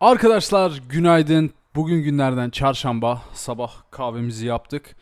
Arkadaşlar günaydın. Bugün günlerden çarşamba. Sabah kahvemizi yaptık.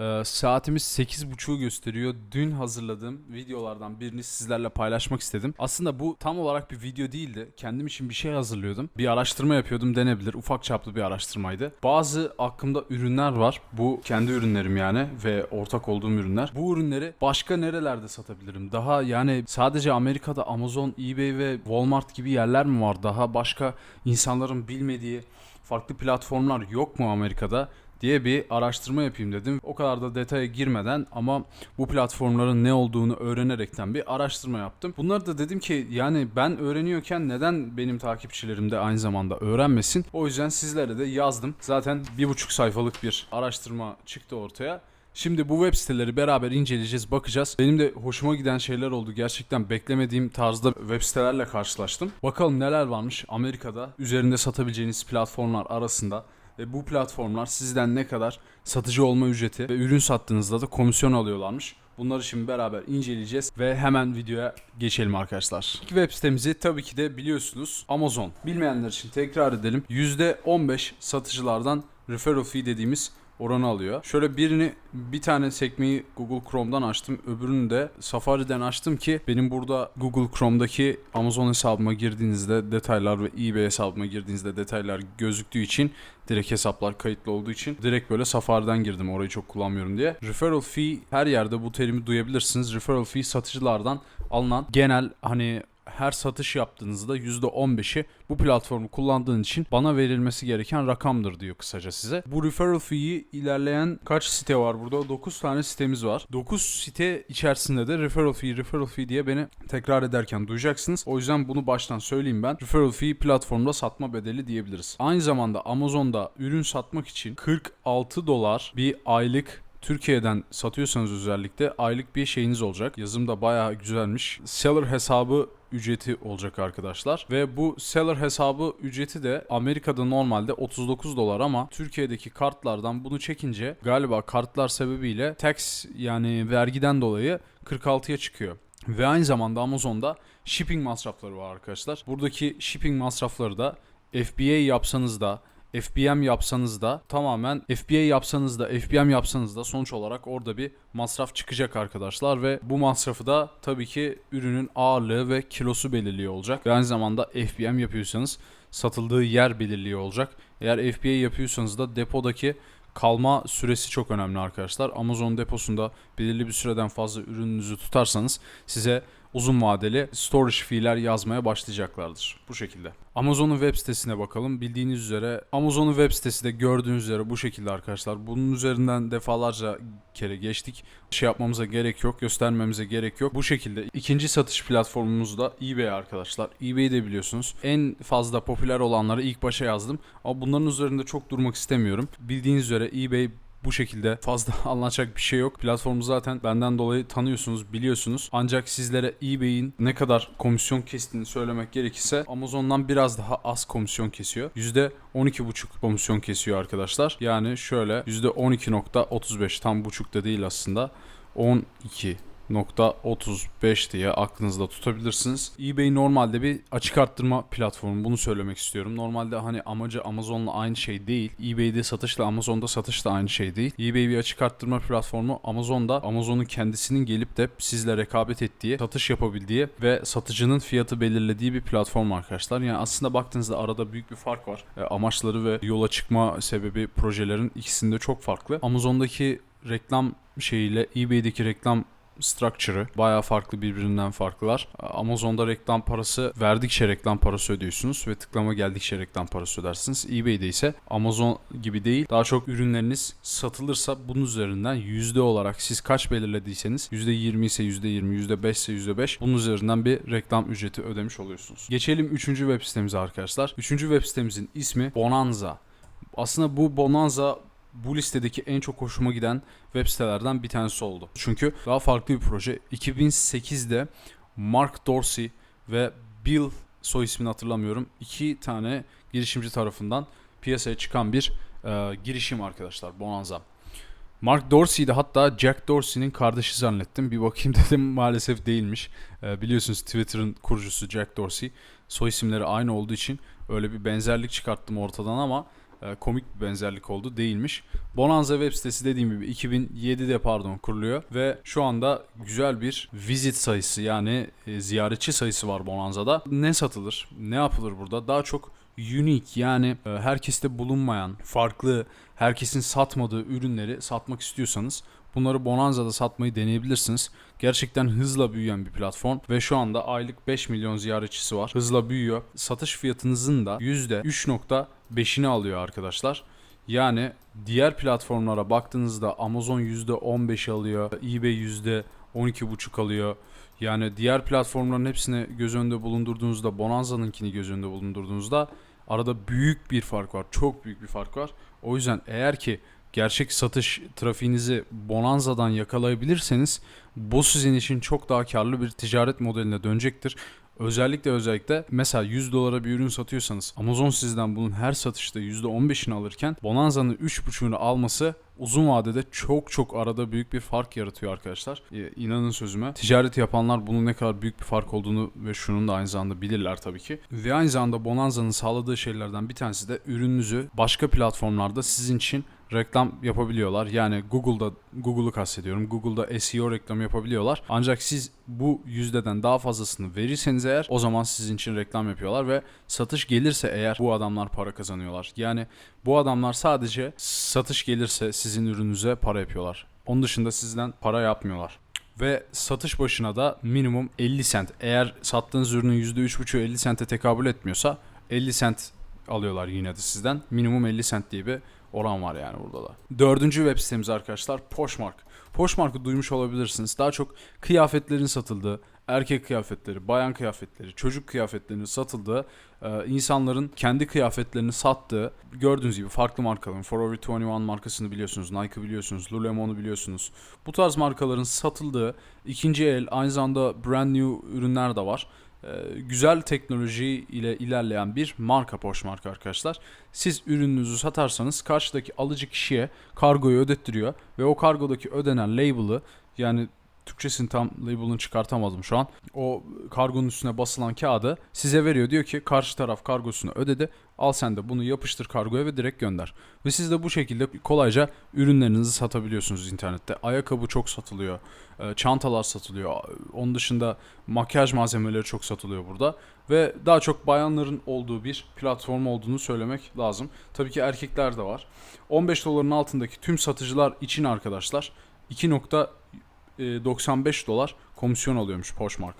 Ee, saatimiz 8.30'u gösteriyor. Dün hazırladığım videolardan birini sizlerle paylaşmak istedim. Aslında bu tam olarak bir video değildi. Kendim için bir şey hazırlıyordum. Bir araştırma yapıyordum denebilir. Ufak çaplı bir araştırmaydı. Bazı aklımda ürünler var. Bu kendi ürünlerim yani ve ortak olduğum ürünler. Bu ürünleri başka nerelerde satabilirim? Daha yani sadece Amerika'da Amazon, eBay ve Walmart gibi yerler mi var? Daha başka insanların bilmediği farklı platformlar yok mu Amerika'da diye bir araştırma yapayım dedim. O kadar da detaya girmeden ama bu platformların ne olduğunu öğrenerekten bir araştırma yaptım. Bunları da dedim ki yani ben öğreniyorken neden benim takipçilerim de aynı zamanda öğrenmesin? O yüzden sizlere de yazdım. Zaten bir buçuk sayfalık bir araştırma çıktı ortaya. Şimdi bu web siteleri beraber inceleyeceğiz, bakacağız. Benim de hoşuma giden şeyler oldu. Gerçekten beklemediğim tarzda web sitelerle karşılaştım. Bakalım neler varmış Amerika'da üzerinde satabileceğiniz platformlar arasında ve bu platformlar sizden ne kadar satıcı olma ücreti ve ürün sattığınızda da komisyon alıyorlarmış. Bunları şimdi beraber inceleyeceğiz ve hemen videoya geçelim arkadaşlar. İlk web sitemizi tabii ki de biliyorsunuz Amazon. Bilmeyenler için tekrar edelim. %15 satıcılardan referral fee dediğimiz oranı alıyor. Şöyle birini bir tane sekmeyi Google Chrome'dan açtım. Öbürünü de Safari'den açtım ki benim burada Google Chrome'daki Amazon hesabıma girdiğinizde detaylar ve eBay hesabıma girdiğinizde detaylar gözüktüğü için direkt hesaplar kayıtlı olduğu için direkt böyle Safari'den girdim orayı çok kullanmıyorum diye. Referral fee her yerde bu terimi duyabilirsiniz. Referral fee satıcılardan alınan genel hani her satış yaptığınızda %15'i bu platformu kullandığın için bana verilmesi gereken rakamdır diyor kısaca size. Bu referral fee'yi ilerleyen kaç site var burada? 9 tane sitemiz var. 9 site içerisinde de referral fee, referral fee diye beni tekrar ederken duyacaksınız. O yüzden bunu baştan söyleyeyim ben. Referral fee platformda satma bedeli diyebiliriz. Aynı zamanda Amazon'da ürün satmak için 46 dolar bir aylık Türkiye'den satıyorsanız özellikle aylık bir şeyiniz olacak. Yazım da bayağı güzelmiş. Seller hesabı ücreti olacak arkadaşlar. Ve bu seller hesabı ücreti de Amerika'da normalde 39 dolar ama Türkiye'deki kartlardan bunu çekince galiba kartlar sebebiyle tax yani vergiden dolayı 46'ya çıkıyor. Ve aynı zamanda Amazon'da shipping masrafları var arkadaşlar. Buradaki shipping masrafları da FBA yapsanız da FBM yapsanız da tamamen FBA yapsanız da FBM yapsanız da sonuç olarak orada bir masraf çıkacak arkadaşlar ve bu masrafı da tabii ki ürünün ağırlığı ve kilosu belirliyor olacak. Ve aynı zamanda FBM yapıyorsanız satıldığı yer belirliyor olacak. Eğer FBA yapıyorsanız da depodaki kalma süresi çok önemli arkadaşlar. Amazon deposunda belirli bir süreden fazla ürününüzü tutarsanız size uzun vadeli storage fee'ler yazmaya başlayacaklardır. Bu şekilde. Amazon'un web sitesine bakalım. Bildiğiniz üzere Amazon'un web sitesi de gördüğünüz üzere bu şekilde arkadaşlar. Bunun üzerinden defalarca kere geçtik. Şey yapmamıza gerek yok, göstermemize gerek yok. Bu şekilde ikinci satış platformumuz da eBay arkadaşlar. eBay'i de biliyorsunuz. En fazla popüler olanları ilk başa yazdım. Ama bunların üzerinde çok durmak istemiyorum. Bildiğiniz üzere eBay bu şekilde fazla anlatacak bir şey yok. Platformu zaten benden dolayı tanıyorsunuz, biliyorsunuz. Ancak sizlere eBay'in ne kadar komisyon kestiğini söylemek gerekirse Amazon'dan biraz daha az komisyon kesiyor. %12,5 komisyon kesiyor arkadaşlar. Yani şöyle %12.35 tam buçukta değil aslında. 12 .35 diye aklınızda tutabilirsiniz. eBay normalde bir açık arttırma platformu. Bunu söylemek istiyorum. Normalde hani amacı Amazon'la aynı şey değil. eBay'de satışla Amazon'da satış da aynı şey değil. eBay bir açık arttırma platformu. Amazon'da Amazon'un kendisinin gelip de sizle rekabet ettiği, satış yapabildiği ve satıcının fiyatı belirlediği bir platform arkadaşlar. Yani aslında baktığınızda arada büyük bir fark var. E, amaçları ve yola çıkma sebebi projelerin ikisinde çok farklı. Amazon'daki reklam şeyiyle eBay'deki reklam structure'ı bayağı farklı birbirinden farklılar. Amazon'da reklam parası verdikçe reklam parası ödüyorsunuz ve tıklama geldikçe reklam parası ödersiniz. eBay'de ise Amazon gibi değil. Daha çok ürünleriniz satılırsa bunun üzerinden yüzde olarak siz kaç belirlediyseniz %20 ise %20, %5 ise %5 bunun üzerinden bir reklam ücreti ödemiş oluyorsunuz. Geçelim 3. web sitemize arkadaşlar. 3. web sitemizin ismi Bonanza. Aslında bu Bonanza bu listedeki en çok hoşuma giden web sitelerden bir tanesi oldu. Çünkü daha farklı bir proje. 2008'de Mark Dorsey ve Bill soy ismini hatırlamıyorum. iki tane girişimci tarafından piyasaya çıkan bir e, girişim arkadaşlar Bonanza. Mark Dorsey'di hatta Jack Dorsey'nin kardeşi zannettim. Bir bakayım dedim maalesef değilmiş. Ee, biliyorsunuz Twitter'ın kurucusu Jack Dorsey. Soy isimleri aynı olduğu için öyle bir benzerlik çıkarttım ortadan ama e, komik bir benzerlik oldu değilmiş. Bonanza web sitesi dediğim gibi 2007'de pardon kuruluyor ve şu anda güzel bir visit sayısı yani e, ziyaretçi sayısı var Bonanza'da. Ne satılır? Ne yapılır burada? Daha çok unique yani e, herkeste bulunmayan, farklı, herkesin satmadığı ürünleri satmak istiyorsanız bunları Bonanza'da satmayı deneyebilirsiniz. Gerçekten hızla büyüyen bir platform ve şu anda aylık 5 milyon ziyaretçisi var. Hızla büyüyor. Satış fiyatınızın da %3.5'ini alıyor arkadaşlar. Yani diğer platformlara baktığınızda Amazon %15 alıyor, eBay %12,5 alıyor. Yani diğer platformların hepsini göz önünde bulundurduğunuzda, Bonanza'nınkini göz önünde bulundurduğunuzda arada büyük bir fark var. Çok büyük bir fark var. O yüzden eğer ki gerçek satış trafiğinizi Bonanza'dan yakalayabilirseniz bu sizin için çok daha karlı bir ticaret modeline dönecektir. Özellikle özellikle mesela 100 dolara bir ürün satıyorsanız Amazon sizden bunun her satışta %15'ini alırken Bonanza'nın 3.5'unu alması uzun vadede çok çok arada büyük bir fark yaratıyor arkadaşlar. Ee, inanın sözüme. Ticaret yapanlar bunun ne kadar büyük bir fark olduğunu ve şunun da aynı zamanda bilirler tabii ki. Ve aynı zamanda Bonanza'nın sağladığı şeylerden bir tanesi de ürününüzü başka platformlarda sizin için reklam yapabiliyorlar. Yani Google'da Google'u kastediyorum. Google'da SEO reklamı yapabiliyorlar. Ancak siz bu yüzdeden daha fazlasını verirseniz eğer o zaman sizin için reklam yapıyorlar ve satış gelirse eğer bu adamlar para kazanıyorlar. Yani bu adamlar sadece satış gelirse sizin ürününüze para yapıyorlar. Onun dışında sizden para yapmıyorlar. Ve satış başına da minimum 50 sent. Eğer sattığınız ürünün %3,5'u 50 sente tekabül etmiyorsa 50 sent alıyorlar yine de sizden. Minimum 50 sent diye bir oran var yani burada da. Dördüncü web sitemiz arkadaşlar Poshmark. Poshmark'ı duymuş olabilirsiniz. Daha çok kıyafetlerin satıldığı, erkek kıyafetleri, bayan kıyafetleri, çocuk kıyafetlerinin satıldığı, e, insanların kendi kıyafetlerini sattığı, gördüğünüz gibi farklı markaların, Forever 21 markasını biliyorsunuz, Nike biliyorsunuz, Lululemon'u biliyorsunuz. Bu tarz markaların satıldığı, ikinci el, aynı zamanda brand new ürünler de var. Ee, güzel teknoloji ile ilerleyen bir marka Poshmark arkadaşlar. Siz ürününüzü satarsanız karşıdaki alıcı kişiye kargoyu ödettiriyor ve o kargodaki ödenen label'ı yani Türkçesini tam label'ını çıkartamadım şu an. O kargonun üstüne basılan kağıdı size veriyor. Diyor ki karşı taraf kargosunu ödedi. Al sen de bunu yapıştır kargoya ve direkt gönder. Ve siz de bu şekilde kolayca ürünlerinizi satabiliyorsunuz internette. Ayakkabı çok satılıyor. e, Çantalar satılıyor. Onun dışında makyaj malzemeleri çok satılıyor burada. Ve daha çok bayanların olduğu bir platform olduğunu söylemek lazım. Tabii ki erkekler de var. 15 doların altındaki tüm satıcılar için arkadaşlar 2.95 dolar komisyon alıyormuş Poshmark.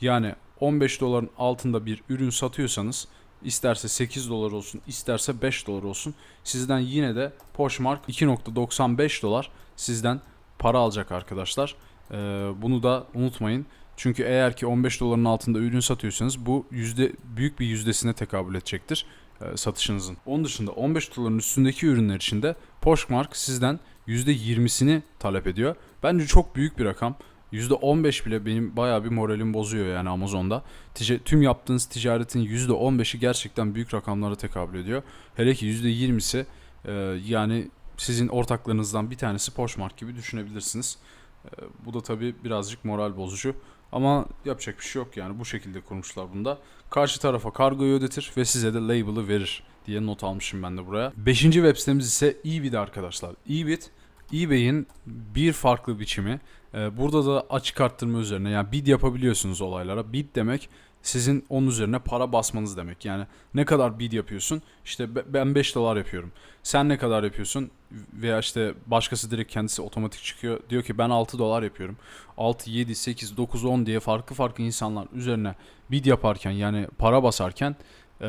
Yani 15 doların altında bir ürün satıyorsanız isterse 8 dolar olsun isterse 5 dolar olsun sizden yine de Poshmark 2.95 dolar sizden para alacak arkadaşlar. Ee, bunu da unutmayın. Çünkü eğer ki 15 doların altında ürün satıyorsanız bu yüzde büyük bir yüzdesine tekabül edecektir e, satışınızın. Onun dışında 15 doların üstündeki ürünler için de Poshmark sizden %20'sini talep ediyor. Bence çok büyük bir rakam. %15 bile benim bayağı bir moralim bozuyor yani Amazon'da. Tica- tüm yaptığınız ticaretin %15'i gerçekten büyük rakamlara tekabül ediyor. Hele ki %20'si e, yani sizin ortaklarınızdan bir tanesi Poshmark gibi düşünebilirsiniz. E, bu da tabii birazcık moral bozucu. Ama yapacak bir şey yok yani bu şekilde kurmuşlar bunda. Karşı tarafa kargoyu ödetir ve size de label'ı verir diye not almışım ben de buraya. Beşinci web sitemiz ise eBit arkadaşlar. eBit eBay'in bir farklı biçimi. Ee, burada da açık arttırma üzerine yani bid yapabiliyorsunuz olaylara. Bid demek sizin onun üzerine para basmanız demek. Yani ne kadar bid yapıyorsun? İşte be- ben 5 dolar yapıyorum. Sen ne kadar yapıyorsun? Veya işte başkası direkt kendisi otomatik çıkıyor. Diyor ki ben 6 dolar yapıyorum. 6, 7, 8, 9, 10 diye farklı farklı insanlar üzerine bid yaparken yani para basarken e,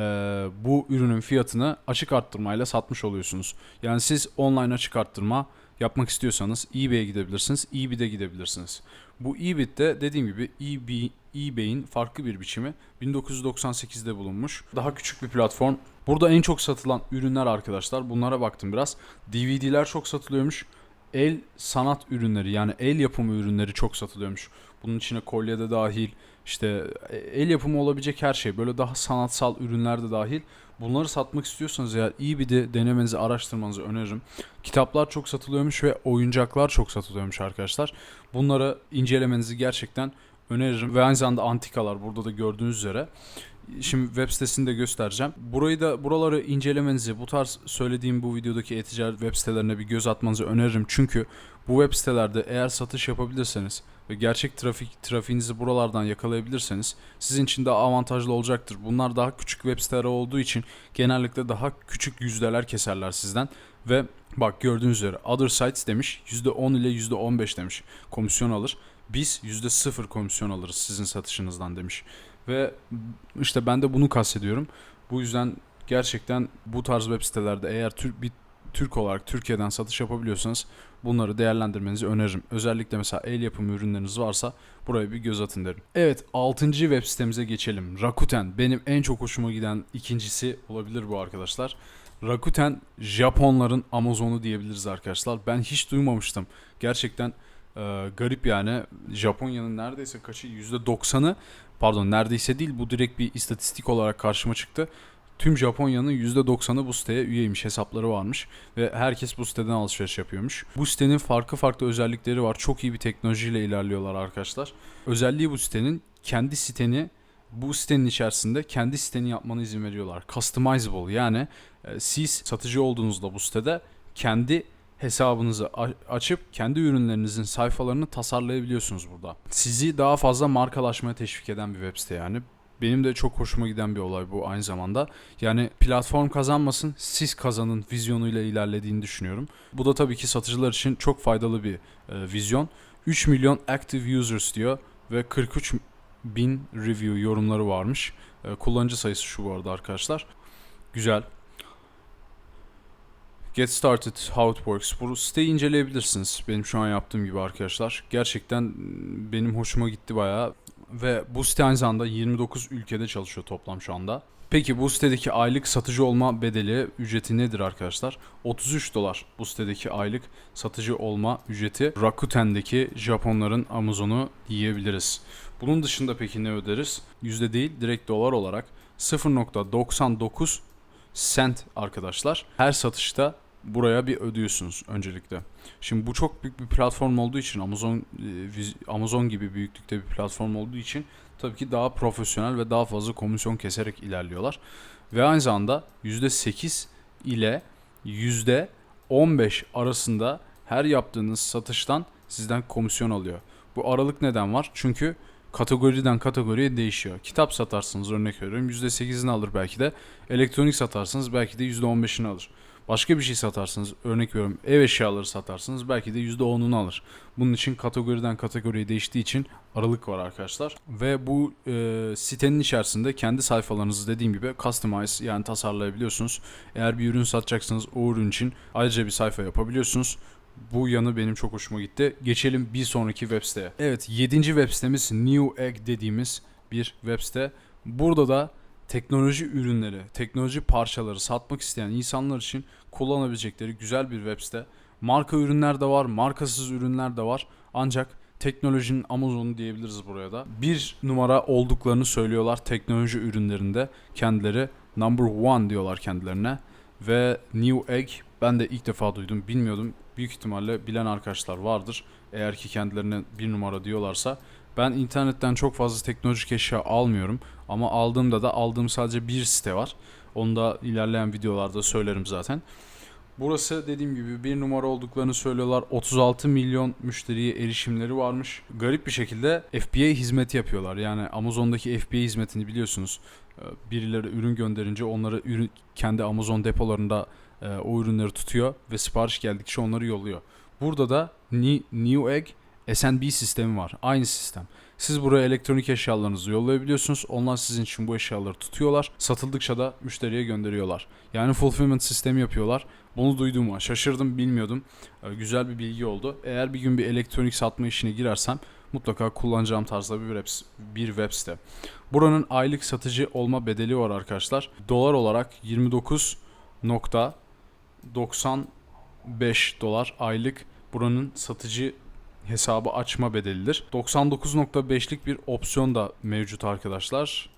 bu ürünün fiyatını açık arttırmayla satmış oluyorsunuz. Yani siz online açık arttırma yapmak istiyorsanız eBay'e gidebilirsiniz, eBay'de gidebilirsiniz. Bu eBay'de dediğim gibi eBay, eBay'in farklı bir biçimi 1998'de bulunmuş. Daha küçük bir platform. Burada en çok satılan ürünler arkadaşlar. Bunlara baktım biraz. DVD'ler çok satılıyormuş. El sanat ürünleri yani el yapımı ürünleri çok satılıyormuş. Bunun içine kolye de dahil, işte e, el yapımı olabilecek her şey böyle daha sanatsal ürünler de dahil bunları satmak istiyorsanız eğer iyi bir de denemenizi araştırmanızı öneririm. Kitaplar çok satılıyormuş ve oyuncaklar çok satılıyormuş arkadaşlar. Bunları incelemenizi gerçekten öneririm ve aynı zamanda antikalar burada da gördüğünüz üzere. Şimdi web sitesini de göstereceğim. Burayı da buraları incelemenizi, bu tarz söylediğim bu videodaki e-ticaret web sitelerine bir göz atmanızı öneririm. Çünkü bu web sitelerde eğer satış yapabilirseniz ve gerçek trafik trafiğinizi buralardan yakalayabilirseniz sizin için daha avantajlı olacaktır. Bunlar daha küçük web siteleri olduğu için genellikle daha küçük yüzdeler keserler sizden ve bak gördüğünüz üzere other sites demiş %10 ile %15 demiş komisyon alır. Biz %0 komisyon alırız sizin satışınızdan demiş. Ve işte ben de bunu kastediyorum. Bu yüzden gerçekten bu tarz web sitelerde eğer bir Türk olarak Türkiye'den satış yapabiliyorsanız bunları değerlendirmenizi öneririm. Özellikle mesela el yapımı ürünleriniz varsa buraya bir göz atın derim. Evet 6. web sitemize geçelim. Rakuten benim en çok hoşuma giden ikincisi olabilir bu arkadaşlar. Rakuten Japonların Amazon'u diyebiliriz arkadaşlar. Ben hiç duymamıştım. Gerçekten e, garip yani. Japonya'nın neredeyse kaçı %90'ı pardon neredeyse değil bu direkt bir istatistik olarak karşıma çıktı. Tüm Japonya'nın %90'ı bu siteye üyeymiş, hesapları varmış ve herkes bu siteden alışveriş yapıyormuş. Bu sitenin farklı farklı özellikleri var. Çok iyi bir teknolojiyle ilerliyorlar arkadaşlar. Özelliği bu sitenin kendi siteni bu sitenin içerisinde kendi siteni yapmanı izin veriyorlar. Customizable yani e, siz satıcı olduğunuzda bu sitede kendi hesabınızı açıp kendi ürünlerinizin sayfalarını tasarlayabiliyorsunuz burada. Sizi daha fazla markalaşmaya teşvik eden bir web site yani. Benim de çok hoşuma giden bir olay bu aynı zamanda. Yani platform kazanmasın, siz kazanın vizyonuyla ilerlediğini düşünüyorum. Bu da tabii ki satıcılar için çok faydalı bir e, vizyon. 3 milyon active users diyor ve 43 bin review yorumları varmış. E, kullanıcı sayısı şu bu arada arkadaşlar. Güzel. Get Started How It Works. Bu siteyi inceleyebilirsiniz. Benim şu an yaptığım gibi arkadaşlar. Gerçekten benim hoşuma gitti bayağı. Ve bu zamanda 29 ülkede çalışıyor toplam şu anda. Peki bu sitedeki aylık satıcı olma bedeli ücreti nedir arkadaşlar? 33 dolar bu sitedeki aylık satıcı olma ücreti. Rakuten'deki Japonların Amazon'u diyebiliriz. Bunun dışında peki ne öderiz? Yüzde değil direkt dolar olarak 0.99 cent arkadaşlar. Her satışta buraya bir ödüyorsunuz öncelikle. Şimdi bu çok büyük bir platform olduğu için Amazon e, Amazon gibi büyüklükte bir platform olduğu için tabii ki daha profesyonel ve daha fazla komisyon keserek ilerliyorlar. Ve aynı zamanda %8 ile %15 arasında her yaptığınız satıştan sizden komisyon alıyor. Bu aralık neden var? Çünkü kategoriden kategoriye değişiyor. Kitap satarsınız örnek veriyorum %8'ini alır belki de. Elektronik satarsınız belki de %15'ini alır. Başka bir şey satarsınız örnek veriyorum ev eşyaları satarsınız belki de %10'unu alır. Bunun için kategoriden kategoriye değiştiği için aralık var arkadaşlar. Ve bu e, sitenin içerisinde kendi sayfalarınızı dediğim gibi customize yani tasarlayabiliyorsunuz. Eğer bir ürün satacaksınız o ürün için ayrıca bir sayfa yapabiliyorsunuz. Bu yanı benim çok hoşuma gitti. Geçelim bir sonraki web siteye. Evet 7. web sitemiz New Egg dediğimiz bir web site. Burada da teknoloji ürünleri, teknoloji parçaları satmak isteyen insanlar için kullanabilecekleri güzel bir web site. Marka ürünler de var, markasız ürünler de var. Ancak teknolojinin Amazon'u diyebiliriz buraya da. Bir numara olduklarını söylüyorlar teknoloji ürünlerinde. Kendileri number one diyorlar kendilerine. Ve New Egg ben de ilk defa duydum bilmiyordum. Büyük ihtimalle bilen arkadaşlar vardır. Eğer ki kendilerine bir numara diyorlarsa. Ben internetten çok fazla teknolojik eşya almıyorum. Ama aldığımda da aldığım sadece bir site var. Onu da ilerleyen videolarda söylerim zaten. Burası dediğim gibi bir numara olduklarını söylüyorlar. 36 milyon müşteriye erişimleri varmış. Garip bir şekilde FBA hizmeti yapıyorlar. Yani Amazon'daki FBA hizmetini biliyorsunuz. Ee, Birileri ürün gönderince onları ürün kendi Amazon depolarında e, o ürünleri tutuyor ve sipariş geldikçe onları yolluyor. Burada da New Egg SNB sistemi var. Aynı sistem. Siz buraya elektronik eşyalarınızı yollayabiliyorsunuz. Onlar sizin için bu eşyaları tutuyorlar. Satıldıkça da müşteriye gönderiyorlar. Yani fulfillment sistemi yapıyorlar. Bunu duyduğuma şaşırdım, bilmiyordum. Ee, güzel bir bilgi oldu. Eğer bir gün bir elektronik satma işine girersem mutlaka kullanacağım tarzda bir web, bir web site. Buranın aylık satıcı olma bedeli var arkadaşlar. Dolar olarak 29.95 dolar aylık buranın satıcı hesabı açma bedelidir. 99.5'lik bir opsiyon da mevcut arkadaşlar.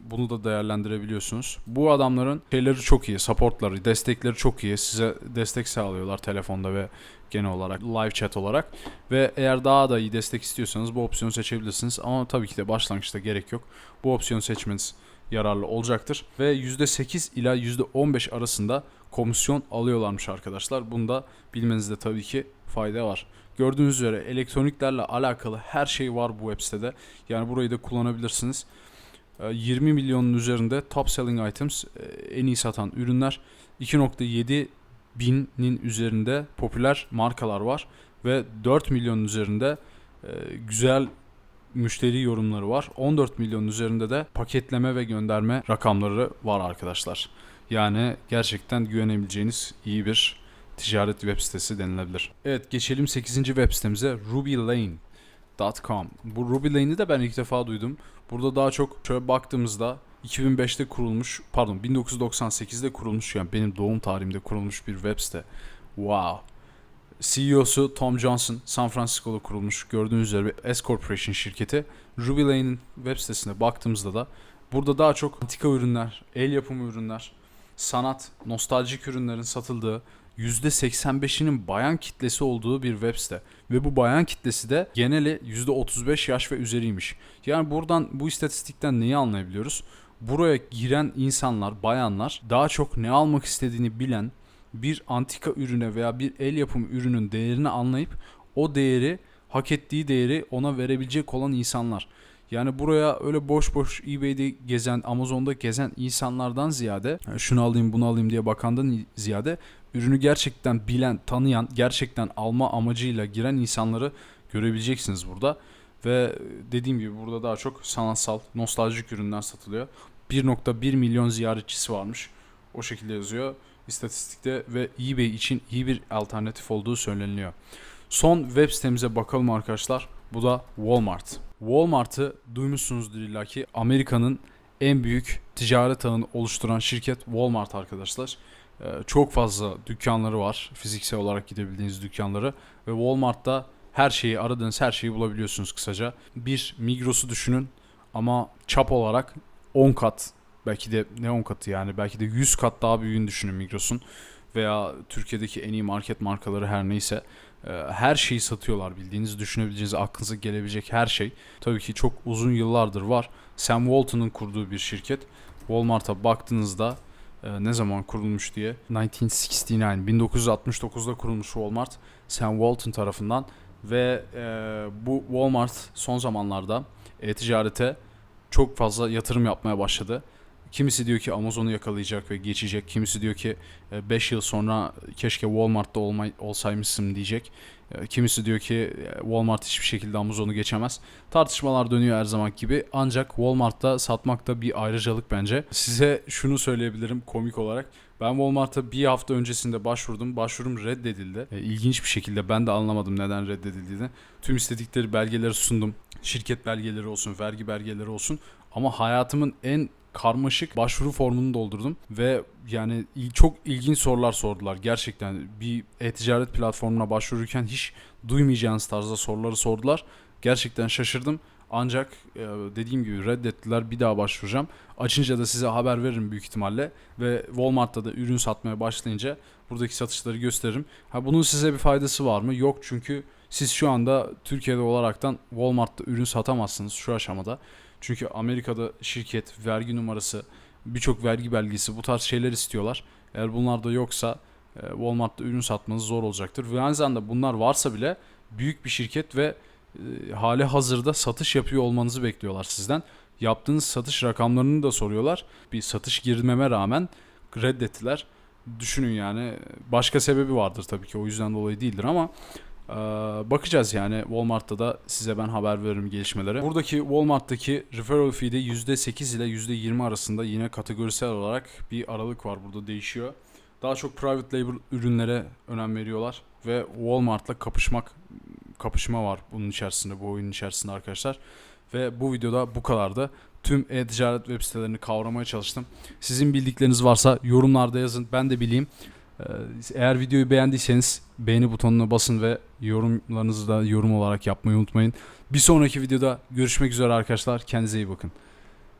Bunu da değerlendirebiliyorsunuz. Bu adamların şeyleri çok iyi, supportları, destekleri çok iyi. Size destek sağlıyorlar telefonda ve genel olarak live chat olarak. Ve eğer daha da iyi destek istiyorsanız bu opsiyonu seçebilirsiniz. Ama tabii ki de başlangıçta gerek yok. Bu opsiyonu seçmeniz yararlı olacaktır. Ve %8 ila %15 arasında komisyon alıyorlarmış arkadaşlar. Bunu da bilmenizde tabii ki fayda var. Gördüğünüz üzere elektroniklerle alakalı her şey var bu web sitede. Yani burayı da kullanabilirsiniz. Ee, 20 milyonun üzerinde top selling items e, en iyi satan ürünler 2.7 binin üzerinde popüler markalar var ve 4 milyonun üzerinde e, güzel müşteri yorumları var. 14 milyonun üzerinde de paketleme ve gönderme rakamları var arkadaşlar. Yani gerçekten güvenebileceğiniz iyi bir ticaret web sitesi denilebilir. Evet geçelim 8. web sitemize rubylane.com. Bu Ruby Lane'i de ben ilk defa duydum. Burada daha çok şöyle baktığımızda 2005'te kurulmuş, pardon 1998'de kurulmuş yani benim doğum tarihimde kurulmuş bir web site. Wow. CEO'su Tom Johnson San Francisco'da kurulmuş gördüğünüz üzere S Corporation şirketi. Ruby Lane'in web sitesine baktığımızda da burada daha çok antika ürünler, el yapımı ürünler, sanat, nostaljik ürünlerin satıldığı %85'inin bayan kitlesi olduğu bir web site. Ve bu bayan kitlesi de geneli %35 yaş ve üzeriymiş. Yani buradan bu istatistikten neyi anlayabiliyoruz? Buraya giren insanlar, bayanlar daha çok ne almak istediğini bilen, bir antika ürüne veya bir el yapımı ürünün değerini anlayıp o değeri hak ettiği değeri ona verebilecek olan insanlar. Yani buraya öyle boş boş eBay'de gezen, Amazon'da gezen insanlardan ziyade "Yani şunu alayım bunu alayım diye bakandan ziyade ürünü gerçekten bilen, tanıyan, gerçekten alma amacıyla giren insanları görebileceksiniz burada. Ve dediğim gibi burada daha çok sanatsal, nostaljik ürünler satılıyor. 1.1 milyon ziyaretçisi varmış. O şekilde yazıyor istatistikte ve eBay için iyi bir alternatif olduğu söyleniliyor. Son web sitemize bakalım arkadaşlar. Bu da Walmart. Walmart'ı duymuşsunuzdur illa ki Amerika'nın en büyük ticaret ağını oluşturan şirket Walmart arkadaşlar. Ee, çok fazla dükkanları var. Fiziksel olarak gidebildiğiniz dükkanları. Ve Walmart'ta her şeyi aradığınız her şeyi bulabiliyorsunuz kısaca. Bir Migros'u düşünün ama çap olarak 10 kat belki de ne 10 katı yani belki de 100 kat daha büyüğünü düşünün Migros'un veya Türkiye'deki en iyi market markaları her neyse her şeyi satıyorlar bildiğiniz düşünebileceğiniz aklınıza gelebilecek her şey. Tabii ki çok uzun yıllardır var. Sam Walton'un kurduğu bir şirket. Walmart'a baktığınızda e, ne zaman kurulmuş diye 1969 1969'da kurulmuş Walmart Sam Walton tarafından. Ve e, bu Walmart son zamanlarda e-ticarete çok fazla yatırım yapmaya başladı. Kimisi diyor ki Amazon'u yakalayacak ve geçecek. Kimisi diyor ki 5 yıl sonra keşke Walmart'ta olmay olsaymışsın diyecek. E, Kimisi diyor ki e, Walmart hiçbir şekilde Amazon'u geçemez. Tartışmalar dönüyor her zaman gibi. Ancak Walmart'ta satmak da bir ayrıcalık bence. Size şunu söyleyebilirim komik olarak. Ben Walmart'a bir hafta öncesinde başvurdum. Başvurum reddedildi. E, ilginç bir şekilde ben de anlamadım neden reddedildiğini. Tüm istedikleri belgeleri sundum. Şirket belgeleri olsun, vergi belgeleri olsun. Ama hayatımın en karmaşık başvuru formunu doldurdum ve yani çok ilginç sorular sordular. Gerçekten bir e-ticaret platformuna başvururken hiç duymayacağınız tarzda soruları sordular. Gerçekten şaşırdım. Ancak e, dediğim gibi reddettiler. Bir daha başvuracağım. Açınca da size haber veririm büyük ihtimalle ve Walmart'ta da ürün satmaya başlayınca buradaki satışları gösteririm. Ha bunun size bir faydası var mı? Yok çünkü siz şu anda Türkiye'de olaraktan Walmart'ta ürün satamazsınız şu aşamada. Çünkü Amerika'da şirket, vergi numarası, birçok vergi belgesi bu tarz şeyler istiyorlar. Eğer bunlar da yoksa e, Walmart'ta ürün satmanız zor olacaktır. Ve aynı zamanda bunlar varsa bile büyük bir şirket ve e, hali hazırda satış yapıyor olmanızı bekliyorlar sizden. Yaptığınız satış rakamlarını da soruyorlar. Bir satış girmeme rağmen reddettiler. Düşünün yani başka sebebi vardır tabii ki o yüzden dolayı değildir ama ee, bakacağız yani Walmart'ta da size ben haber veririm gelişmeleri. Buradaki Walmart'taki referral fee'de %8 ile %20 arasında yine kategorisel olarak bir aralık var burada değişiyor. Daha çok private label ürünlere önem veriyorlar ve Walmart'la kapışmak kapışma var bunun içerisinde bu oyunun içerisinde arkadaşlar. Ve bu videoda bu kadardı. Tüm e-ticaret web sitelerini kavramaya çalıştım. Sizin bildikleriniz varsa yorumlarda yazın ben de bileyim. Ee, eğer videoyu beğendiyseniz beğeni butonuna basın ve yorumlarınızı da yorum olarak yapmayı unutmayın. Bir sonraki videoda görüşmek üzere arkadaşlar. Kendinize iyi bakın.